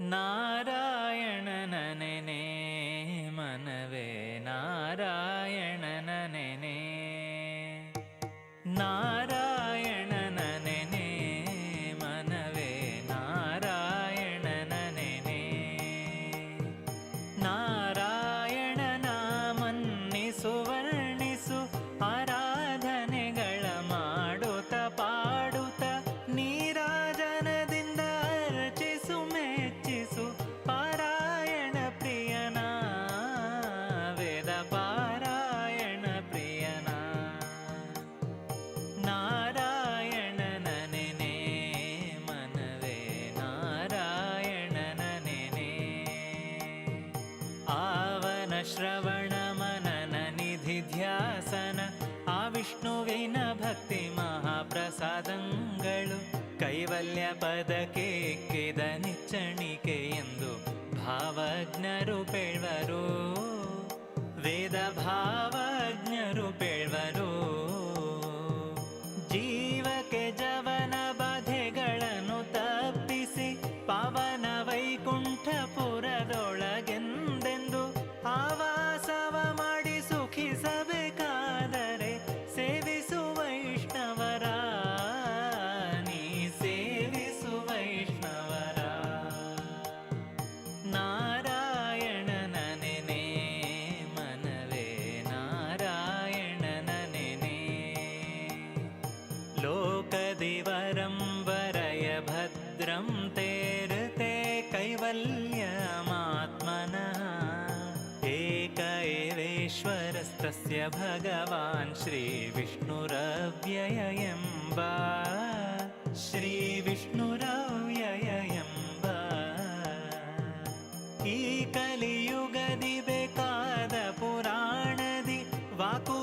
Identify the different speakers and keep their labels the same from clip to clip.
Speaker 1: ನಾರಾಯಣನ ಆ ವಿಷ್ಣುವಿನ ಭಕ್ತಿ ಮಹಾಪ್ರಸಾದಂಗಳು ಕೈವಲ್ಯ ಪದಕ್ಕೆ ಎಕ್ಕಿದ ನಿಚ್ಚಣಿಕೆ ಎಂದು ಭಾವಜ್ಞರು ಪೇಳ್ವರು. ವೇದ ಭಾವಜ್ಞರು तस्य भगवान् श्रीविष्णुरव्ययम्बा श्रीविष्णुरव्ययम्ब ई कलियुगदि बेकाद पुराणदि वाकु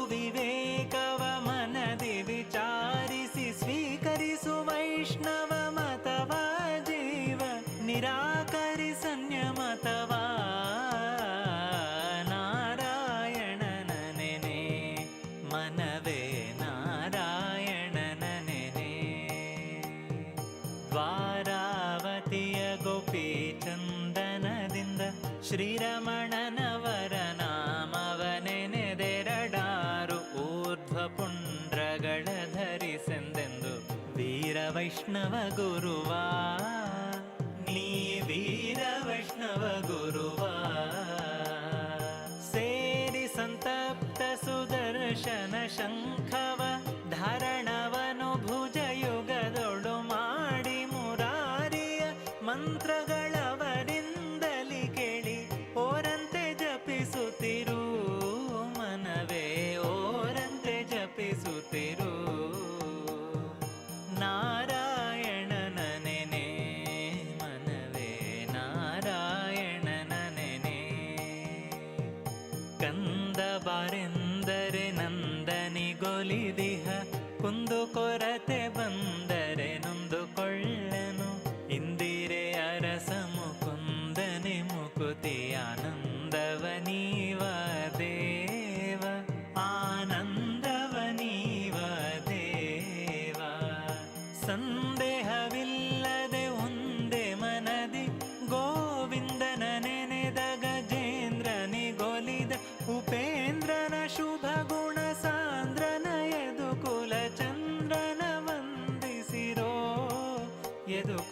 Speaker 1: ಶ್ರೀರಮಣನವರ ನಾಮವನೆನೆದೆರಡಾರು ಊರ್ಧ್ವ ಪುಂಡ್ರಗಳ ಧರಿಸೆಂದೆಂದು ವೀರ ವೈಷ್ಣವ ಗುರುವ. ನೀ ವೀರ ವೈಷ್ಣವ ಗುರುವ ಕಂದ ಬಾರೆಂದರೆ ನಂದನಿಗೊಲಿದಿಹ ಕುಂದು ಕೊರತೆ ಬಂದರೆ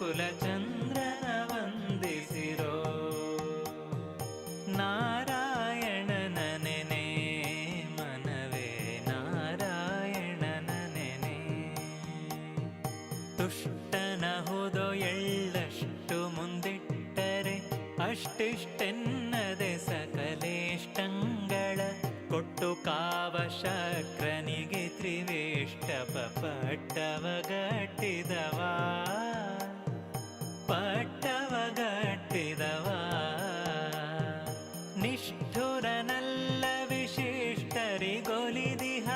Speaker 1: ಯದು ಕುಲ ಚಂದ್ರನ ವಂದಿಸಿರೋ ನಾರಾಯಣನ ನೆನೆ ಮನವೇ ನಾರಾಯಣನ ನೆನೆ. ತುಷ್ಟನಹುದು ಎಳ್ಳಷ್ಟು ಮುಂದಿಟ್ಟರೆ ಅಷ್ಟಿಷ್ಟೆನ್ನದೆ ಸಕಲೇಷ್ಟಂಗಳ ಕೊಟ್ಟು ಕಾವಶಕ್ರನಿಗೆ ತ್ರಿವೇಷ್ಟಪ ಪಟ್ಟವ ಗಟ್ಟಿದವ. ನಿಷ್ಠುರನಲ್ಲ ವಿಶಿಷ್ಟರಿಗೊಲಿದಿಹ,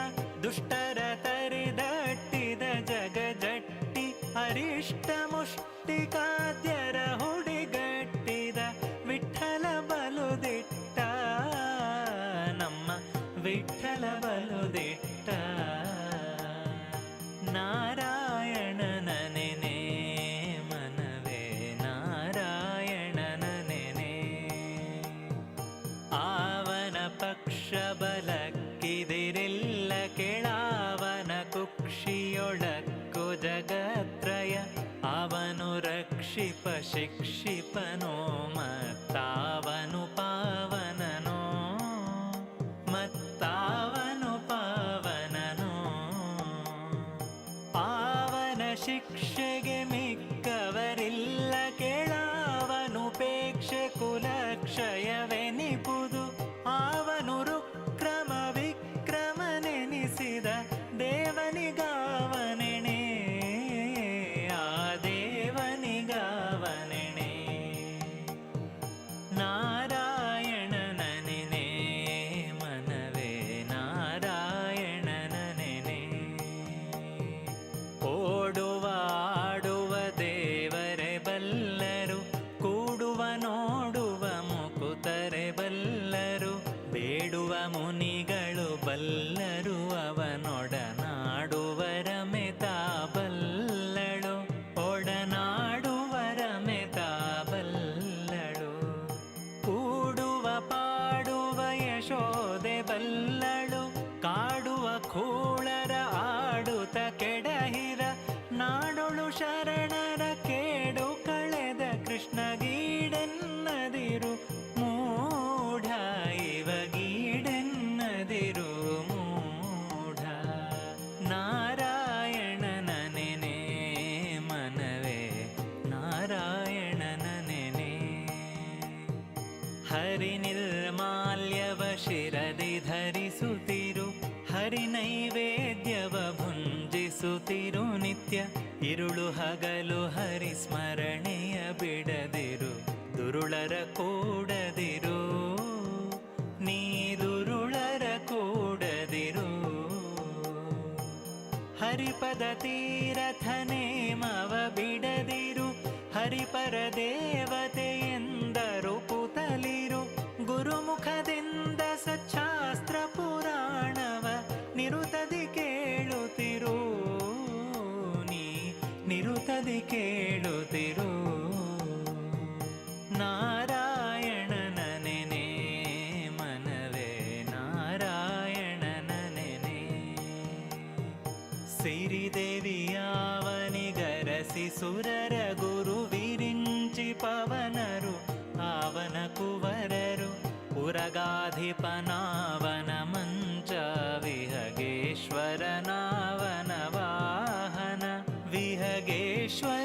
Speaker 1: ದುಷ್ಟರ ತರಿದಟ್ಟಿದ ಜಗ ಜಟ್ಟಿ ಅರಿಷ್ಟ ಮುಷ್ಟಿಕಾದ್ಯರ ಹುಡಿಗಟ್ಟಿದ ವಿಠಲ ಬಲುದಿಟ್ಟ. ನಮ್ಮ ವಿಠಲ ಬಲುದಿಟ್ಟ. ನಾರಾಯಣನ ಶಿಕ್ಷಿಪನೋ ಮತ್ತಾವನು ಪಾವನನೋ ಮತ್ತಾವನು ಪಾವನನೋ. ಪಾವನ ಶಿಕ್ಷೆಗೆ ಮಿಕ್ಕವರಿಲ್ಲ. ಮುನಿಗಳು ಬಲ್ಲರು ಅವನೊಡನಾಡುವರ ಮೆತಾ ಬಲ್ಲಳು. ಒಡನಾಡುವರ ಮೆತಾ ಬಲ್ಲಳು. ಕೂಡುವ ಪಾಡುವ ಯಶೋದೆ ಬಲ್ಲಳು. ಕಾಡುವ ಕೂಳರ ಹರಿ ನಿರ್ಮಾಲ್ಯವ ಶಿರದಿ ಧರಿಸುತ್ತಿರು ಹರಿ ನೈವೇದ್ಯವ ಭುಂಜಿಸುತ್ತಿರು ನಿತ್ಯ, ಇರುಳು ಹಗಲು ಹರಿ ಸ್ಮರಣೆಯ ಬಿಡದಿರು, ದುರುಳರ ಕೂಡದಿರು, ನೀ ದುರುಳರ ಕೂಡದಿರು. ಹರಿಪದ ತೀರಥನೇಮವ ಬಿಡದಿರು, ಹರಿಪರ ದೇವತೆ ಸಿರಿದೇವಿಯಾವನಿ ಗರಸಿ ಸುರರ ಗುರು ವಿರಿಂಚಿ ಪವನರು ಆವನ ಕುವರರು ಪುರಗಾಧಿಪನಾವನ ಮಂಚ ವಿಹಗೇಶ್ವರನಾವನ ವಾಹನ ವಿಹಗೇಶ್ವರ